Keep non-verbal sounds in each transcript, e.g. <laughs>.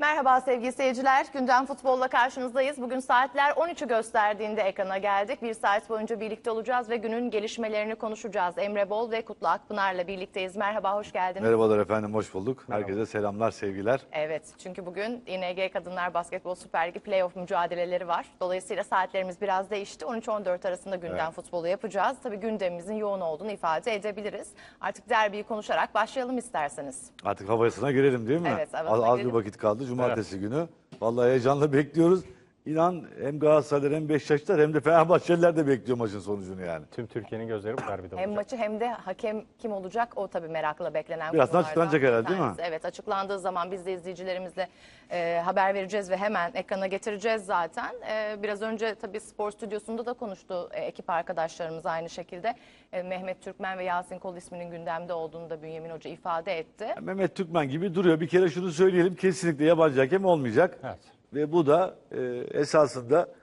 Merhaba sevgili seyirciler. Gündem futbolla karşınızdayız. Bugün saatler 13'ü gösterdiğinde ekrana geldik. Bir saat boyunca birlikte olacağız ve günün gelişmelerini konuşacağız. Emre Bol ve Kutlu Akpınar'la birlikteyiz. Merhaba, hoş geldiniz. Merhabalar efendim, hoş bulduk. Herkese selamlar, sevgiler. Evet, çünkü bugün İNG Kadınlar Basketbol Süper Ligi playoff mücadeleleri var. Dolayısıyla saatlerimiz biraz değişti. 13-14 arasında gündem Evet. futbolu yapacağız. Tabii gündemimizin yoğun olduğunu ifade edebiliriz. Artık derbiyi konuşarak başlayalım isterseniz. Artık havasına girelim değil mi? Evet, havasına az, az bir vakit kaldı, cumartesi günü. Vallahi heyecanla bekliyoruz. İnan hem Galatasaraylılar hem Beşiktaşlılar hem de Fenerbahçeliler de bekliyor maçın sonucunu yani. Tüm Türkiye'nin gözleri bu derbide Hem olacak. maçı hem de hakem kim olacak o tabii merakla beklenen Birazdan konulardan açıklanacak herhalde, değil mi? Evet açıklandığı zaman biz de izleyicilerimizle e, haber vereceğiz ve hemen ekrana getireceğiz zaten. E, biraz önce tabii spor stüdyosunda da konuştu e, ekip arkadaşlarımız aynı şekilde. E, Mehmet Türkmen ve Yasin Kol isminin gündemde olduğunu da Bünyamin Hoca ifade etti. Mehmet Türkmen gibi duruyor. Bir kere şunu söyleyelim, kesinlikle yabancı hakem olmayacak. Evet. Ve bu da e, esasında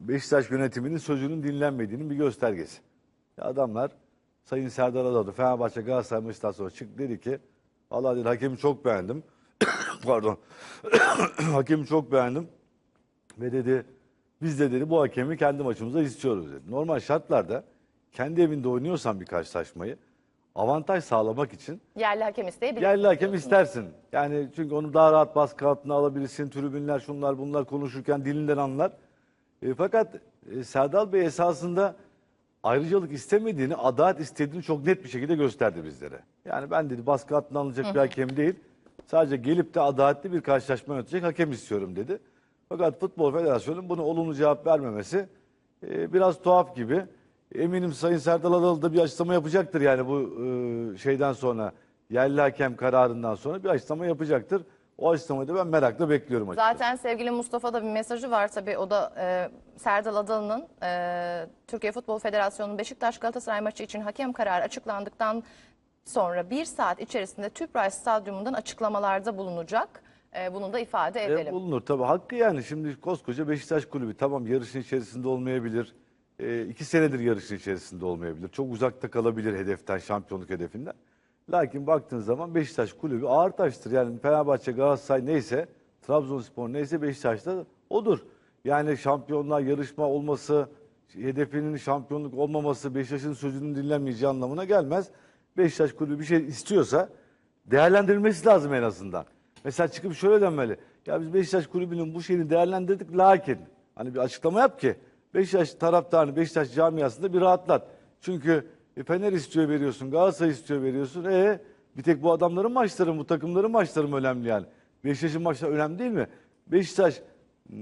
Beşiktaş yönetiminin sözünün dinlenmediğinin bir göstergesi. Adamlar Sayın Serdar Adalı Fenerbahçe Galatasaray maçından sonra çıktı dedi ki vallahi dedi hakemi çok beğendim. <coughs> Pardon. <coughs> hakemi çok beğendim. Ve dedi biz de dedi bu hakemi kendi maçımızda istiyoruz dedi. Normal şartlarda kendi evinde oynuyorsan bir karşılaşmayı avantaj sağlamak için Yerli hakem isteyebilir. Yerli hakem istersin. Yani çünkü onu daha rahat baskı altına alabilirsin. Tribünler şunlar bunlar konuşurken dilinden anlar. E, fakat e, Serdal Bey esasında ayrıcalık istemediğini, adalet istediğini çok net bir şekilde gösterdi bizlere. Yani ben dedi baskı altına alınacak bir hakem değil. Sadece gelip de adaletli bir karşılaşma yönetecek hakem istiyorum dedi. Fakat Futbol Federasyonu'nun bunu olumlu cevap vermemesi e, biraz tuhaf gibi. Eminim Sayın Serdal Adalı da bir açıklama yapacaktır yani bu e, şeyden sonra yerli hakem kararından sonra bir açıklama yapacaktır. O açıklamayı da ben merakla bekliyorum açıkçası. Zaten sevgili Mustafa'da bir mesajı var tabii o da e, Serdal Adalı'nın e, Türkiye Futbol Federasyonu'nun Beşiktaş Galatasaray maçı için hakem kararı açıklandıktan sonra bir saat içerisinde Tüpraş Stadyumu'ndan açıklamalarda bulunacak. E, bunu da ifade E, edelim. bulunur tabii. Hakkı yani şimdi koskoca Beşiktaş kulübü tamam yarışın içerisinde olmayabilir. E, iki senedir yarışın içerisinde olmayabilir. Çok uzakta kalabilir hedeften, şampiyonluk hedefinden. Lakin baktığın zaman Beşiktaş kulübü ağır taştır. Yani Fenerbahçe, Galatasaray neyse, Trabzonspor neyse Beşiktaş'ta odur. Yani şampiyonlar yarışma olması, hedefinin şampiyonluk olmaması Beşiktaş'ın sözünün dinlenmeyeceği anlamına gelmez. Beşiktaş kulübü bir şey istiyorsa değerlendirilmesi lazım en azından. Mesela çıkıp şöyle denmeli. Ya biz Beşiktaş kulübünün bu şeyini değerlendirdik lakin hani bir açıklama yap ki Beşiktaş taraftarını Beşiktaş camiasında bir rahatlat. Çünkü e, Fener istiyor veriyorsun, Galatasaray istiyor veriyorsun. E bir tek bu adamların maçları bu takımların maçları mı önemli yani? Beşiktaş'ın maçları önemli değil mi? Beşiktaş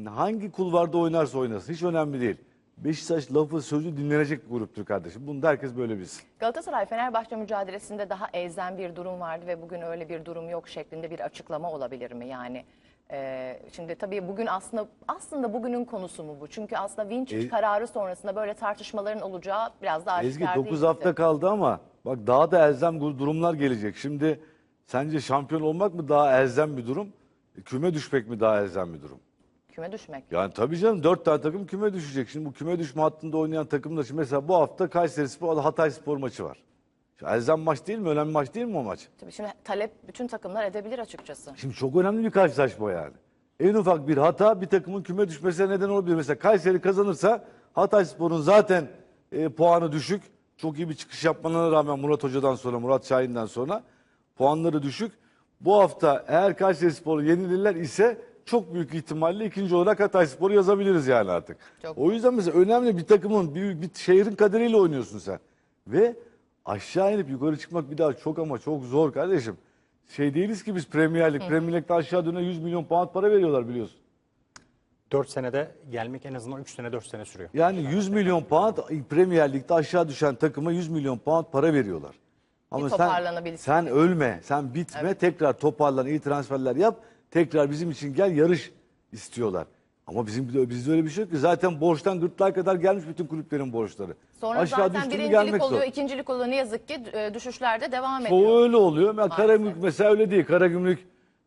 hangi kulvarda oynarsa oynasın hiç önemli değil. Beşiktaş lafı sözü dinlenecek bir gruptur kardeşim. Bunu da herkes böyle bilsin. Galatasaray Fenerbahçe mücadelesinde daha elzem bir durum vardı ve bugün öyle bir durum yok şeklinde bir açıklama olabilir mi? Yani e, şimdi tabii bugün aslında aslında bugünün konusu mu bu? Çünkü aslında Vinçic E- kararı sonrasında böyle tartışmaların olacağı biraz daha Ezgi aşikar 9 değil hafta bize. kaldı ama bak daha da elzem gu- durumlar gelecek. Şimdi sence şampiyon olmak mı daha elzem bir durum? E, Küme düşmek mi daha elzem bir durum? Küme düşmek. Yani tabii canım dört tane takım küme düşecek. Şimdi bu küme düşme hattında oynayan takımlar için mesela bu hafta Kayseri Spor Hatay Spor maçı var. Elzem maç değil mi? Önemli maç değil mi o maç? Tabii şimdi talep bütün takımlar edebilir açıkçası. Şimdi çok önemli bir karşılaşma yani. En ufak bir hata bir takımın küme düşmesine neden olabilir. Mesela Kayseri kazanırsa Hatay Spor'un zaten e, puanı düşük. Çok iyi bir çıkış yapmalarına rağmen Murat Hoca'dan sonra, Murat Şahin'den sonra puanları düşük. Bu hafta eğer Kayseri Spor'u yenilirler ise çok büyük ihtimalle ikinci olarak Hatay Spor'u yazabiliriz yani artık. Çok. O yüzden mesela önemli bir takımın, bir, bir şehrin kaderiyle oynuyorsun sen. Ve aşağı inip yukarı çıkmak bir daha çok ama çok zor kardeşim. Şey değiliz ki biz Premier Lig. Premier Lig'de aşağı döne 100 milyon pound para veriyorlar biliyorsun. 4 senede gelmek en azından 3 sene 4 sene sürüyor. Yani 100 milyon pound Premier Lig'de aşağı düşen takıma 100 milyon pound para veriyorlar. Ama sen, toparlanabilsin sen ölme, sen bitme, tekrar toparlan, iyi transferler yap, tekrar bizim için gel yarış istiyorlar. Ama bizim de- bizde öyle bir şey yok ki. Zaten borçtan gırtlağa kadar gelmiş bütün kulüplerin borçları. Sonra Aşağı zaten düştü mü birincilik gelmek oluyor, zor. ikincilik oluyor. Ne yazık ki e, düşüşlerde devam ediyor. Çoğu öyle oluyor. Maalesef. Karagümrük mesela öyle değil. Karagümrük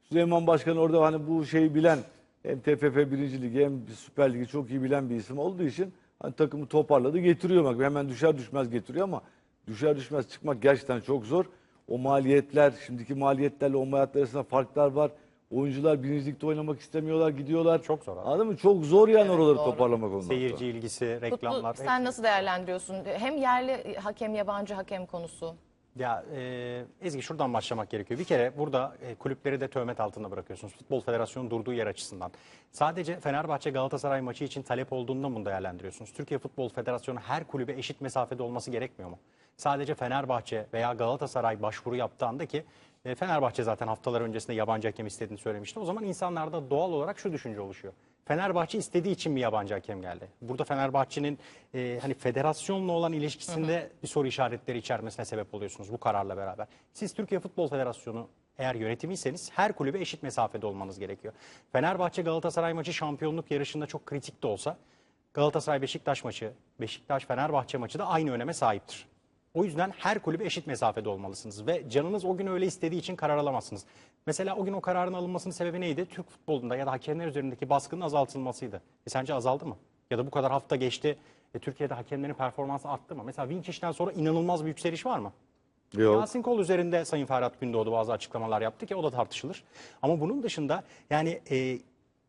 Süleyman Başkan orada hani bu şeyi bilen hem TFF 1. Ligi hem Süper Ligi çok iyi bilen bir isim olduğu için hani takımı toparladı getiriyor bak hemen düşer düşmez getiriyor ama düşer düşmez çıkmak gerçekten çok zor. O maliyetler şimdiki maliyetlerle o maliyetler arasında farklar var. Oyuncular birincilikte oynamak istemiyorlar, gidiyorlar. Çok zor abi. Anladın mı? Çok zor yani Evet, oraları doğru. toparlamak ondan sonra. Seyirci ilgisi, Kutlu, reklamlar. sen nasıl değerlendiriyorsun? Hem yerli hakem, yabancı hakem konusu. Ya e, Ezgi şuradan başlamak gerekiyor. Bir kere burada e, kulüpleri de töhmet altında bırakıyorsunuz. Futbol Federasyonu durduğu yer açısından. Sadece Fenerbahçe Galatasaray maçı için talep olduğunda bunu değerlendiriyorsunuz. Türkiye Futbol Federasyonu her kulübe eşit mesafede olması gerekmiyor mu? Sadece Fenerbahçe veya Galatasaray başvuru yaptığı anda ki e, Fenerbahçe zaten haftalar öncesinde yabancı hakem istediğini söylemişti. O zaman insanlarda doğal olarak şu düşünce oluşuyor. Fenerbahçe istediği için mi yabancı hakem geldi? Burada Fenerbahçe'nin e, hani federasyonla olan ilişkisinde bir soru işaretleri içermesine sebep oluyorsunuz bu kararla beraber. Siz Türkiye Futbol Federasyonu eğer yönetimiyseniz her kulübe eşit mesafede olmanız gerekiyor. Fenerbahçe Galatasaray maçı şampiyonluk yarışında çok kritik de olsa Galatasaray Beşiktaş maçı, Beşiktaş Fenerbahçe maçı da aynı öneme sahiptir. O yüzden her kulübe eşit mesafede olmalısınız ve canınız o gün öyle istediği için karar alamazsınız. Mesela o gün o kararın alınmasının sebebi neydi? Türk futbolunda ya da hakemler üzerindeki baskının azaltılmasıydı. E sence azaldı mı? Ya da bu kadar hafta geçti. E, Türkiye'de hakemlerin performansı arttı mı? Mesela Vincic'ten sonra inanılmaz bir yükseliş var mı? Yok. Yasin Kol üzerinde Sayın Ferhat Gündoğdu bazı açıklamalar yaptı ki o da tartışılır. Ama bunun dışında yani e,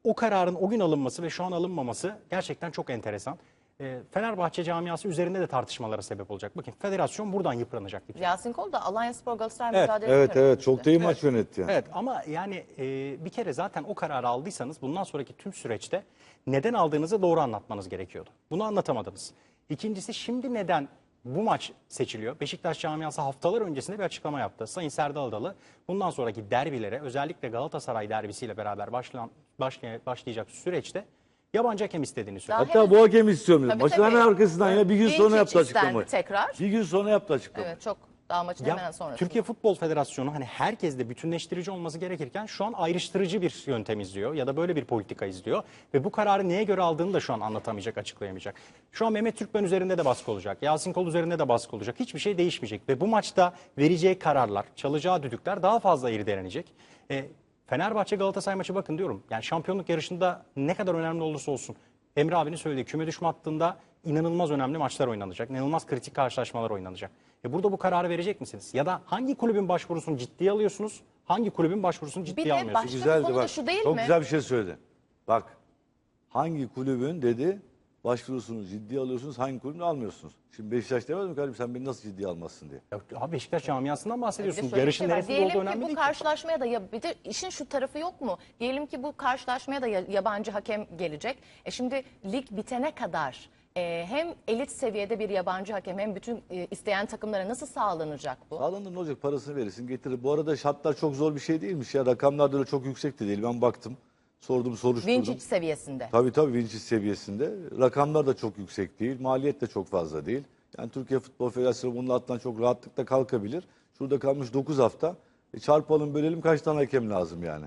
o kararın o gün alınması ve şu an alınmaması gerçekten çok enteresan. E, Fenerbahçe camiası üzerinde de tartışmalara sebep olacak. Bakın federasyon buradan yıpranacak. kere. Yasin Kol da Alanya Spor Galatasaray Evet, mücadelesi Evet evet çok da iyi maç yönetti yani. Evet ama yani e, bir kere zaten o kararı aldıysanız bundan sonraki tüm süreçte neden aldığınızı doğru anlatmanız gerekiyordu. Bunu anlatamadınız. İkincisi şimdi neden bu maç seçiliyor? Beşiktaş camiası haftalar öncesinde bir açıklama yaptı. Sayın Serdal Adalı bundan sonraki derbilere özellikle Galatasaray derbisiyle beraber başlayan, başlay- başlayacak süreçte yabancı hakem istediğini söyledi. Hatta bu hakem istiyorum dedi. Tabii, Maçın hemen arkasından ya bir gün sonra Vinicic yaptı açıklamayı. tekrar. Bir gün sonra yaptı açıklamayı. Evet çok daha maçın Ya, hemen sonrası. Türkiye Futbol Federasyonu hani herkes de bütünleştirici olması gerekirken şu an ayrıştırıcı bir yöntem izliyor ya da böyle bir politika izliyor ve bu kararı neye göre aldığını da şu an anlatamayacak, açıklayamayacak. Şu an Mehmet Türkmen üzerinde de baskı olacak, Yasin Kol üzerinde de baskı olacak. Hiçbir şey değişmeyecek ve bu maçta vereceği kararlar, çalacağı düdükler daha fazla irdelenecek. E, Fenerbahçe Galatasaray maçı bakın diyorum. Yani şampiyonluk yarışında ne kadar önemli olursa olsun Emre abinin söylediği küme düşme hattında inanılmaz önemli maçlar oynanacak. İnanılmaz kritik karşılaşmalar oynanacak. E burada bu kararı verecek misiniz? Ya da hangi kulübün başvurusunu ciddiye alıyorsunuz? Hangi kulübün başvurusunu ciddiye de almıyorsunuz? Güzeldi konu da bak. şu değil çok mi? güzel bir şey söyledi. Bak hangi kulübün dedi başvurusunu ciddiye alıyorsunuz hangi kulübünü almıyorsunuz. Şimdi Beşiktaş demez mi kardeşim sen beni nasıl ciddiye almazsın diye. Ya, abi Beşiktaş camiasından bahsediyorsun. bir Yarışın şey var. Diyelim olduğu ki önemli bu değil ki. karşılaşmaya da ya, bir de işin şu tarafı yok mu? Diyelim ki bu karşılaşmaya da ya- yabancı hakem gelecek. E şimdi lig bitene kadar e, hem elit seviyede bir yabancı hakem hem bütün e, isteyen takımlara nasıl sağlanacak bu? Sağlanır ne olacak parasını verirsin getirir. Bu arada şartlar çok zor bir şey değilmiş ya rakamlar da öyle çok yüksek de değil ben baktım. Sordum soruşturdum. Vinçic seviyesinde. Tabii tabii Vinci seviyesinde. Rakamlar da çok yüksek değil. Maliyet de çok fazla değil. Yani Türkiye Futbol Federasyonu bunun altından çok rahatlıkla kalkabilir. Şurada kalmış 9 hafta. E çarpalım bölelim kaç tane hakem lazım yani.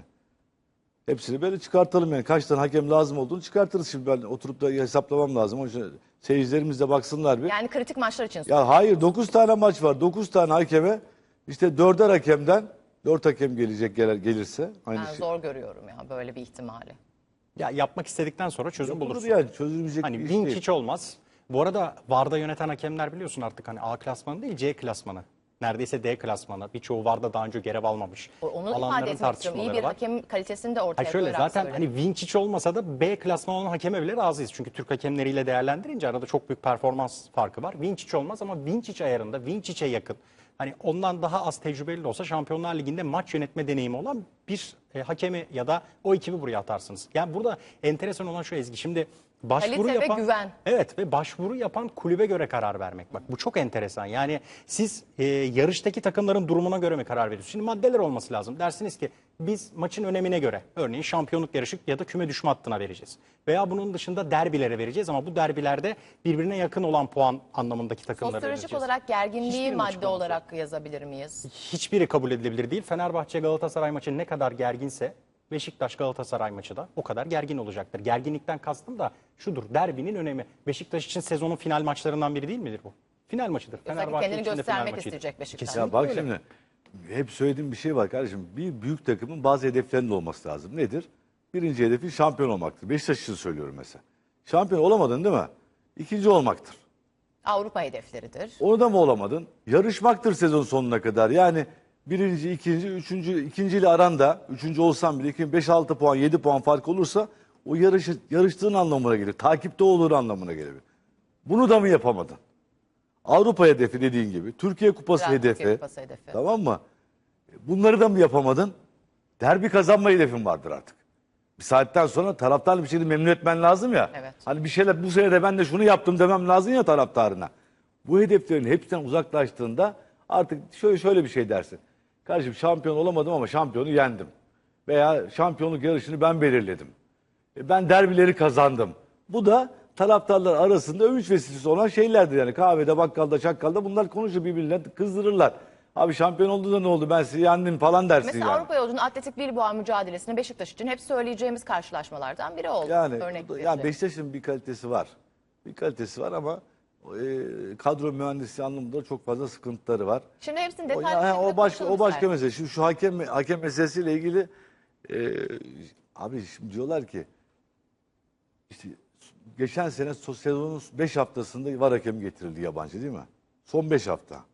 Hepsini böyle çıkartalım yani. Kaç tane hakem lazım olduğunu çıkartırız şimdi ben oturup da hesaplamam lazım. Onun için seyircilerimiz de baksınlar bir. Yani kritik maçlar için. Ya hayır 9 tane maç var. 9 tane hakeme işte 4'er hakemden 4 hakem gelecek gelir, gelirse aynı Ben şey. zor görüyorum ya böyle bir ihtimali. Ya yapmak istedikten sonra çözüm Yapılır bulursun. yani çözülmeyecek Hani bir iş Vinç değil. hiç olmaz. Bu arada VAR'da yöneten hakemler biliyorsun artık hani A klasmanı değil C klasmanı. Neredeyse D klasmanı. Birçoğu VAR'da daha önce görev almamış. O- Onu Alanların ifade etmek istiyorum. İyi bir tartışmaları var. hakem kalitesini de ortaya Ha şöyle koyarak zaten söyledim. hani Vinçic olmasa da B klasman olan hakeme bile razıyız. Çünkü Türk hakemleriyle değerlendirince arada çok büyük performans farkı var. Vinçic olmaz ama Vinçic ayarında Vinçic'e yakın. Hani ondan daha az tecrübeli olsa Şampiyonlar Ligi'nde maç yönetme deneyimi olan bir e, hakemi ya da o ekibi buraya atarsınız. Yani burada enteresan olan şu Ezgi. Şimdi başvuru Kalite ve yapan güven. Evet ve başvuru yapan kulübe göre karar vermek. Bak bu çok enteresan. Yani siz e, yarıştaki takımların durumuna göre mi karar veriyorsunuz? Şimdi maddeler olması lazım. Dersiniz ki biz maçın önemine göre örneğin şampiyonluk yarışı ya da küme düşme hattına vereceğiz. Veya bunun dışında derbilere vereceğiz ama bu derbilerde birbirine yakın olan puan anlamındaki takımlara Sosyolojik vereceğiz. olarak gerginliği Hiçbirinin madde olarak yazabilir miyiz? Hiçbiri kabul edilebilir değil. Fenerbahçe Galatasaray maçı ne kadar gerginse Beşiktaş Galatasaray maçı da o kadar gergin olacaktır. Gerginlikten kastım da şudur. Derbinin önemi. Beşiktaş için sezonun final maçlarından biri değil midir bu? Final maçıdır. Özellikle Fenerbahçe kendini için de final göstermek maçıdır. isteyecek Beşiktaş. Kesinlikle Ya bak öyle. şimdi hep söylediğim bir şey var kardeşim. Bir büyük takımın bazı hedeflerinin olması lazım. Nedir? Birinci hedefi şampiyon olmaktır. Beşiktaş için söylüyorum mesela. Şampiyon olamadın değil mi? İkinci olmaktır. Avrupa hedefleridir. Onu da mı olamadın? Yarışmaktır sezon sonuna kadar. Yani birinci, ikinci, üçüncü, ikinciyle aranda, üçüncü olsan bile 5-6 puan, 7 puan fark olursa o yarışı, yarıştığın anlamına gelir. Takipte olur anlamına gelir. Bunu da mı yapamadın? Avrupa hedefi dediğin gibi, Türkiye Kupası Güzel, hedefi. Türkiye Kupası hedefi. Tamam mı? Bunları da mı yapamadın? Derbi kazanma hedefin vardır artık. Bir saatten sonra taraftarlı bir şeyi memnun etmen lazım ya. Evet. Hani bir şeyler bu sene de ben de şunu yaptım demem lazım ya taraftarına. Bu hedeflerin hepsinden uzaklaştığında artık şöyle şöyle bir şey dersin. Kardeşim şampiyon olamadım ama şampiyonu yendim. Veya şampiyonluk yarışını ben belirledim. E, Ben derbileri kazandım. Bu da taraftarlar arasında övünç vesilesi olan şeylerdir. Yani kahvede, bakkalda, çakkalda bunlar konuşur birbirine kızdırırlar. Abi şampiyon oldu da ne oldu ben sizi yendim falan dersin Mesela yani. Avrupa yolcunun Atletik Bilbao mücadelesini Beşiktaş için hep söyleyeceğimiz karşılaşmalardan biri oldu. Yani, Örnek bu da- bir yani. Beşiktaş'ın bir kalitesi var. Bir kalitesi var ama e, kadro mühendisi anlamında çok fazla sıkıntıları var. Şimdi hepsini O, detaylı ya- şekilde o başka o başka isterim. mesele. Şimdi şu hakem hakem meselesiyle ilgili e, abi şimdi diyorlar ki işte geçen sene sezonun 5 haftasında var hakem getirildi yabancı değil mi? Son 5 hafta.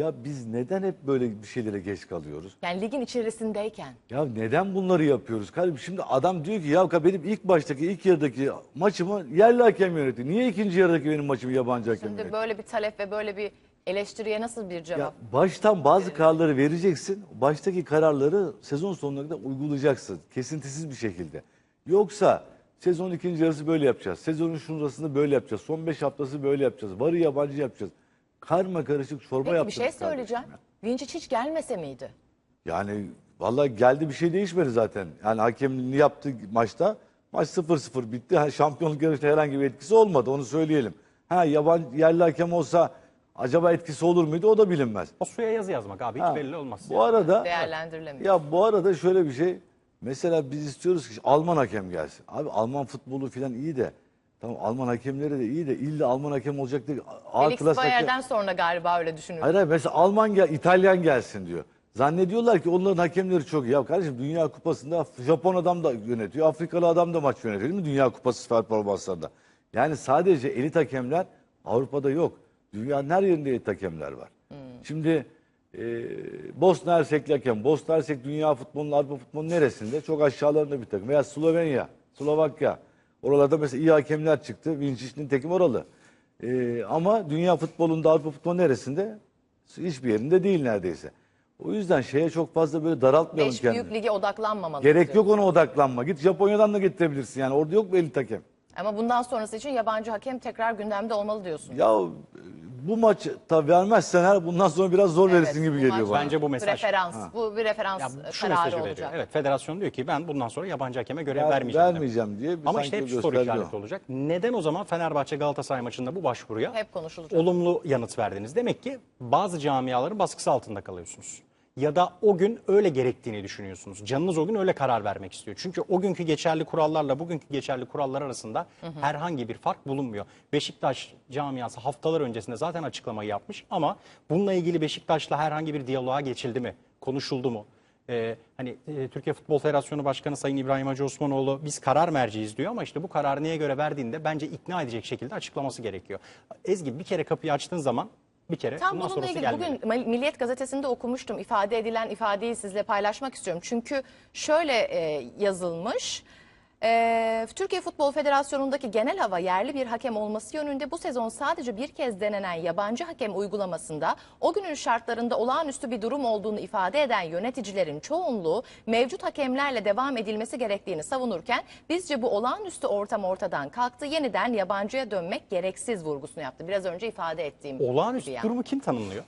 Ya biz neden hep böyle bir şeylere geç kalıyoruz? Yani ligin içerisindeyken. Ya neden bunları yapıyoruz? Kardeşim şimdi adam diyor ki ya benim ilk baştaki ilk yarıdaki maçımı yerli hakem yönetti. Niye ikinci yarıdaki benim maçımı yabancı hakem Şimdi yönetti? böyle bir talep ve böyle bir eleştiriye nasıl bir cevap? Ya baştan bazı kararları vereceksin. Baştaki kararları sezon sonuna kadar uygulayacaksın. Kesintisiz bir şekilde. Yoksa sezon ikinci yarısı böyle yapacağız. Sezonun şurasında böyle yapacağız. Son beş haftası böyle yapacağız. Varı yabancı yapacağız. Karma karışık çorba Peki bir yaptırdık şey kardeşim söyleyeceğim. ya. Vinicic hiç gelmese miydi? Yani vallahi geldi bir şey değişmedi zaten. Yani hakemliğini yaptı maçta. Maç 0-0 bitti. Ha, şampiyonluk yarışında herhangi bir etkisi olmadı onu söyleyelim. Ha yabancı yerli hakem olsa acaba etkisi olur muydu o da bilinmez. O suya yazı yazmak abi hiç Ha, belli olmaz. Bu arada Değerlendirilemiyor. ya bu arada şöyle bir şey. Mesela biz istiyoruz ki Alman hakem gelsin. Abi Alman futbolu falan iyi de tamam Alman hakemleri de iyi de illa Alman hakem olacak. A Felix klas hakem- Bayer'den sonra galiba öyle düşünülüyor. Hayır hayır mesela Alman gel, İtalyan gelsin diyor. Zannediyorlar ki onların hakemleri çok iyi. Ya kardeşim Dünya Kupası'nda Japon adam da yönetiyor, Afrikalı adam da maç yönetiyor değil mi Dünya Kupası performanslarında? Yani sadece elit hakemler Avrupa'da yok. Dünyanın her yerinde elit hakemler var. Şimdi e, Bosna Hersek hakem, Bosna Hersek dünya futbolunun, Avrupa futbolunun neresinde? Çok aşağılarında bir takım. Veya Slovenya, Slovakya. Oralarda mesela iyi hakemler çıktı. Vincic'in tekim oralı. E, ama dünya futbolunda, Avrupa futbolunun neresinde? Hiçbir yerinde değil neredeyse. O yüzden şeye çok fazla böyle daraltmayalım Beş kendini. büyük lige odaklanmamalı. Gerek diyor. yok ona odaklanma. Git Japonya'dan da getirebilirsin yani. Orada yok mu elit hakem? Ama bundan sonrası için yabancı hakem tekrar gündemde olmalı diyorsun. Ya bu maç da vermezsen her bundan sonra biraz zor Evet, verirsin gibi bu geliyor maç- bana. Bence bu mesaj. Referans. Bu bir referans Ya şu kararı mesajı olacak. veriyor. Evet federasyon diyor ki ben bundan sonra yabancı hakeme görev Ver- vermeyeceğim. demek. vermeyeceğim diye bir Ama sanki işte hep soru gösterge o. işareti olacak. Neden o zaman Fenerbahçe Galatasaray maçında bu başvuruya Hep konuşulacak. olumlu yanıt verdiniz? Demek ki bazı camiaların baskısı altında kalıyorsunuz. Ya da o gün öyle gerektiğini düşünüyorsunuz. Canınız o gün öyle karar vermek istiyor. Çünkü o günkü geçerli kurallarla bugünkü geçerli kurallar arasında herhangi bir fark bulunmuyor. Beşiktaş camiası haftalar öncesinde zaten açıklamayı yapmış ama bununla ilgili Beşiktaş'la herhangi bir diyaloğa geçildi mi? Konuşuldu mu? Ee, hani e, Türkiye Futbol Federasyonu Başkanı Sayın İbrahim Hacı Osmanoğlu biz karar merciyiz diyor ama işte bu kararı neye göre verdiğinde bence ikna edecek şekilde açıklaması gerekiyor. Ezgi bir kere kapıyı açtığın zaman bir kere Tam bundan bununla sonrası ilgili gelmeli. bugün Milliyet Gazetesi'nde okumuştum. ifade edilen ifadeyi sizle paylaşmak istiyorum. Çünkü şöyle e, yazılmış. E, Türkiye Futbol Federasyonu'ndaki genel hava yerli bir hakem olması yönünde bu sezon sadece bir kez denenen yabancı hakem uygulamasında o günün şartlarında olağanüstü bir durum olduğunu ifade eden yöneticilerin çoğunluğu mevcut hakemlerle devam edilmesi gerektiğini savunurken bizce bu olağanüstü ortam ortadan kalktı. Yeniden yabancıya dönmek gereksiz vurgusunu yaptı. Biraz önce ifade ettiğim Olağanüstü yani. durumu kim tanımlıyor?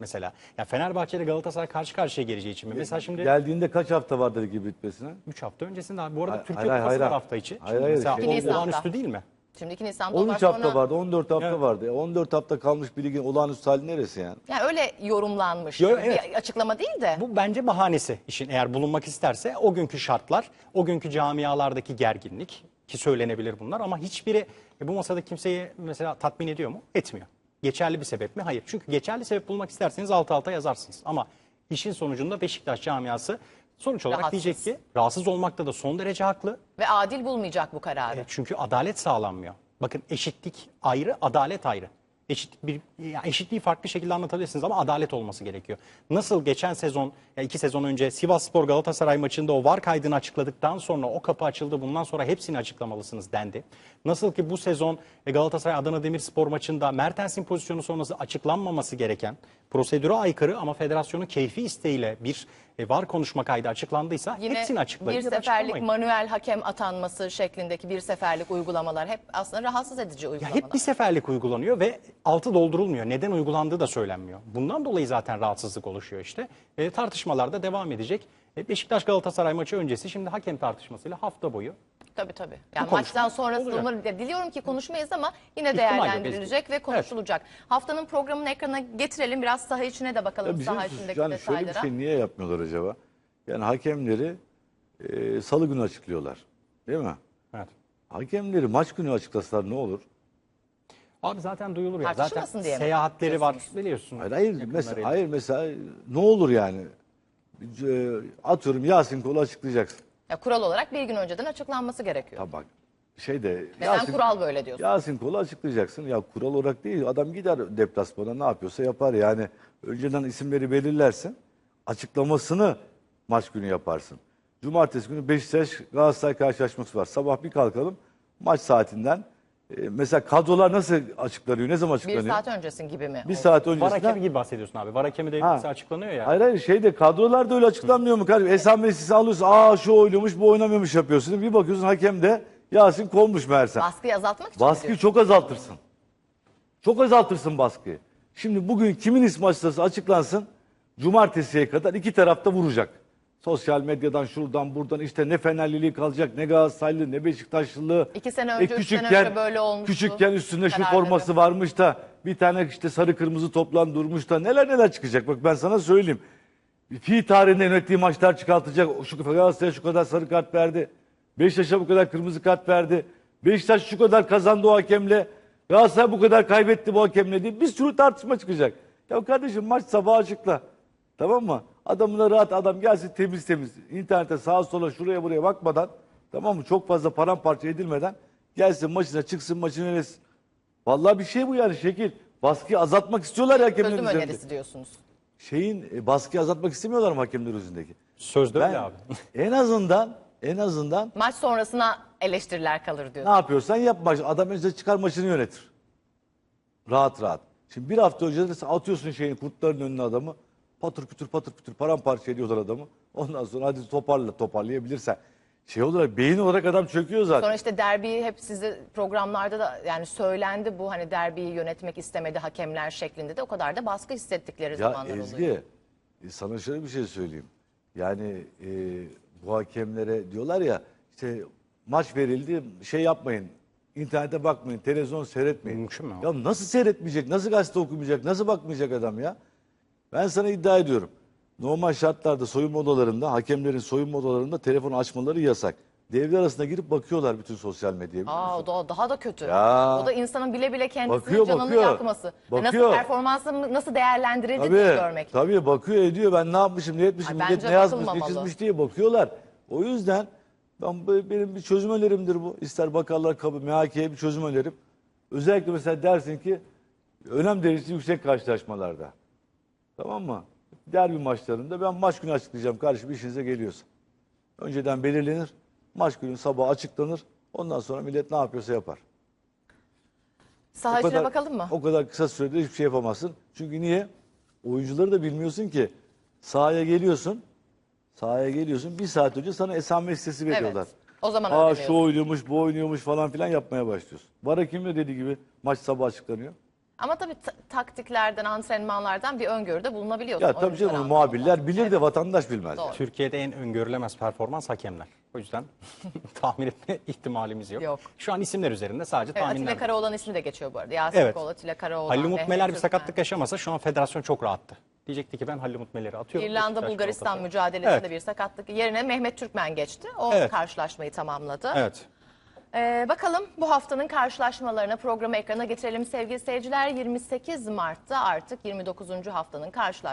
Mesela ya Fenerbahçe ile Galatasaray karşı karşıya geleceği için mi? Mesela şimdi Geldiğinde kaç hafta vardı ligi bitmesine? 3 hafta öncesinde abi bu arada Hayır, Türkiye hayır, Kupası hayır. var hafta içi. Hayır, Şimdi hayır, mesela şey- o Nisan'da. olağanüstü değil mi? Şimdi iki Nisan'da 13 onlar hafta sonra- vardı, 14 hafta Evet. vardı. E, 14 hafta kalmış bir ligin olağanüstü hali neresi yani? Yani öyle yorumlanmış. Yo, Bir evet. açıklama değil de. Bu bence bahanesi işin eğer bulunmak isterse o günkü şartlar, o günkü camialardaki gerginlik ki söylenebilir bunlar ama hiçbiri e, bu masada kimseyi mesela tatmin ediyor mu? Etmiyor. Geçerli bir sebep mi? Hayır. Çünkü geçerli sebep bulmak isterseniz alt alta yazarsınız. Ama işin sonucunda Beşiktaş camiası sonuç olarak Rahatsız. diyecek ki rahatsız olmakta da son derece haklı. Ve adil bulmayacak bu kararı. E, Çünkü adalet sağlanmıyor. Bakın eşitlik ayrı, adalet ayrı. Eşit bir eşitliği farklı şekilde anlatabilirsiniz ama adalet olması gerekiyor. Nasıl geçen sezon, iki sezon önce Sivasspor Galatasaray maçında o var kaydını açıkladıktan sonra o kapı açıldı. Bundan sonra hepsini açıklamalısınız dendi. Nasıl ki bu sezon e, Galatasaray Adana Demirspor maçında Mertens'in pozisyonu sonrası açıklanmaması gereken prosedüre aykırı ama federasyonun keyfi isteğiyle bir e, var konuşma kaydı açıklandıysa Yine hepsini açıklayın. bir ya seferlik manuel hakem atanması şeklindeki bir seferlik uygulamalar hep aslında rahatsız edici Ya uygulamalar. hep bir seferlik uygulanıyor ve altı doldurulmuyor. Neden uygulandığı da söylenmiyor. Bundan dolayı zaten rahatsızlık oluşuyor işte. E, tartışmalar da devam edecek. E, Beşiktaş Galatasaray maçı öncesi şimdi hakem tartışmasıyla hafta boyu Tabii tabii. Yani konuşma maçtan sonrası olacak. umarım diliyorum ki konuşmayız ama yine İhtimal değerlendirilecek ve konuşulacak. Haftanın programını ekrana getirelim. Biraz saha içine de bakalım bir saha içindeki yani şöyle bir detaylara. şey niye yapmıyorlar acaba? Yani hakemleri e, salı günü açıklıyorlar. Değil mi? Evet. Hakemleri maç günü açıklasalar ne olur? Abi zaten duyulur ya. Zaten Tartışılmasın diye mi seyahatleri var biliyorsun. Hayır, hayır, yakınlarıyla. mesela, hayır mesela ne olur yani? E, atıyorum Yasin Kol'u açıklayacaksın. Ya, kural olarak bir gün önceden açıklanması gerekiyor. Ya bak şeyde Neden Yasin, kural böyle diyorsun? Yasin Kol'u açıklayacaksın. Ya kural olarak değil adam gider deplasmana ne yapıyorsa yapar yani. Önceden isimleri belirlersin. Açıklamasını maç günü yaparsın. Cumartesi günü Beşiktaş Galatasaray karşılaşması var. Sabah bir kalkalım maç saatinden. E, mesela kadrolar nasıl açıklanıyor? Ne zaman Bir açıklanıyor? saat öncesin gibi mi? Bir oldu? saat Var öncesinden. hakemi gibi bahsediyorsun abi. Var hakemi de Ha. mesela açıklanıyor ya. Hayır hayır şeyde kadrolar da öyle açıklanmıyor mu kardeşim? Hesap meclisi alıyorsun. Aa şu oynuyormuş bu oynamıyormuş yapıyorsun. Bir bakıyorsun hakem de Yasin konmuş meğerse. Baskıyı azaltmak için mi Baskıyı diyorsun? çok azaltırsın. Çok azaltırsın baskıyı. Şimdi bugün kimin ismi açıklanırsa açıklansın. Cumartesiye kadar iki tarafta vuracak. Sosyal medyadan şuradan buradan işte ne Fenerliliği kalacak ne Galatasaraylı ne Beşiktaşlılığı. İki sene önce, üç sene önce böyle olmuştu. Küçükken üstünde şu forması varmış da bir tane işte sarı kırmızı toplan durmuş da neler neler çıkacak. Bak ben sana söyleyeyim. Fi tarihinde yönettiği maçlar çıkartacak. Şu Galatasaray'a şu kadar sarı kart verdi. Beşiktaş'a bu kadar kırmızı kart verdi. Beşiktaş şu kadar kazandı o hakemle. Galatasaray bu kadar kaybetti bu hakemle diye bir sürü tartışma çıkacak. Ya kardeşim maç sabah açıkla. Tamam mı? Adamına rahat adam gelsin temiz temiz. İnternete sağa sola şuraya buraya bakmadan tamam mı? Çok fazla paramparça edilmeden gelsin maçına çıksın maçını yönetsin. Vallahi bir şey bu yani şekil. Baskıyı azaltmak istiyorlar ya hakemlerin Çözüm üzerinde. önerisi diyorsunuz. Şeyin e, baskıyı azaltmak istemiyorlar mı hakemler üzerindeki? Sözde Ben öyle abi. <laughs> en azından en azından Maç sonrasına eleştiriler kalır ne diyorsun. yapıyorsan yap maç. Adam önce çıkar maçını yönetir. Rahat rahat. Şimdi bir hafta önce de sen atıyorsun şeyin kurtların önüne adamı. Patır kütür patır kütür paramparça ediyorlar adamı. Ondan sonra hadi toparla toparlayabilirsen. Şey olarak beyin olarak adam çöküyor zaten. Sonra işte derbiyi hep size programlarda da yani söylendi bu hani derbiyi yönetmek istemedi hakemler şeklinde de o kadar da baskı hissettikleri Ya zamanlar Ezgi, oluyor. e, sana şöyle bir şey söyleyeyim. Yani e, bu hakemlere diyorlar ya işte maç verildi şey yapmayın. internete bakmayın, televizyon seyretmeyin. Mümkün mü? Ya nasıl seyretmeyecek, nasıl gazete okumayacak, nasıl bakmayacak adam ya? Ben sana iddia ediyorum. Normal şartlarda soyunma odalarında, hakemlerin soyunma odalarında telefonu açmaları yasak. Devre arasında girip bakıyorlar bütün sosyal medyaya. Aa o da daha da kötü. Ya. O da insanın bile bile kendisinin Bakıyor, canını bakıyor. yakması. Nasıl Bakıyor. performansını nasıl değerlendirildi diye Tabii, görmek. tabii bakıyor ediyor ben ne yapmışım ne etmişim Ay, millet ne yazmış ne çizmiş diye bakıyorlar. O yüzden ben benim bir çözüm önerimdir bu. İster bakarlar kabı MHK'ye bir çözüm önerim. Özellikle mesela dersin ki önem derecesi yüksek karşılaşmalarda. Tamam mı? Derbi maçlarında ben maç günü açıklayacağım kardeşim işinize geliyorsa. Önceden belirlenir. Maç günü sabah açıklanır. Ondan sonra millet ne yapıyorsa yapar. Saha içine bakalım mı? O kadar kısa sürede hiçbir şey yapamazsın. Çünkü niye? Oyuncuları da bilmiyorsun ki. Sahaya geliyorsun. Sahaya geliyorsun. Bir saat önce sana esame listesi veriyorlar. Evet. O zaman Aa şu oynuyormuş, bu oynuyormuş falan filan yapmaya başlıyorsun. Var Hakim de dediği gibi maç sabah açıklanıyor. Ama tabii ta- taktiklerden, antrenmanlardan bir öngörüde bulunabiliyorsun. Ya tabii oyuncular canım anlamında. muhabirler bilir de vatandaş bilmez. Doğru. Türkiye'de en öngörülemez performans hakemler. O yüzden <laughs> tahmin etme ihtimalimiz yok. Yok. Şu an isimler üzerinde sadece Evet, tahminler. Atilla Karaoğlan ismi de geçiyor bu arada. Yasin Evet. Kol, Atilla Karaoğlan. Halil Mehmet Mutmeler bir Türkmen. sakatlık yaşamasa şu an federasyon çok rahattı. Diyecekti ki ben Halil Mutmeler'i atıyorum. İrlanda Beşiktaş, Bulgaristan Galatasaray. mücadelesinde Evet. bir sakatlık yerine Mehmet Türkmen geçti. O Evet. karşılaşmayı tamamladı. Evet. Ee, bakalım bu haftanın karşılaşmalarına programı ekrana getirelim sevgili seyirciler. 28 Mart'ta artık 29. haftanın karşılaşması